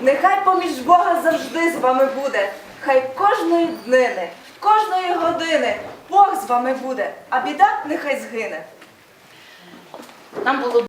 Нехай поміж Бога завжди з вами буде. Хай кожної днини, кожної години Бог з вами буде, а біда нехай згине. Нам було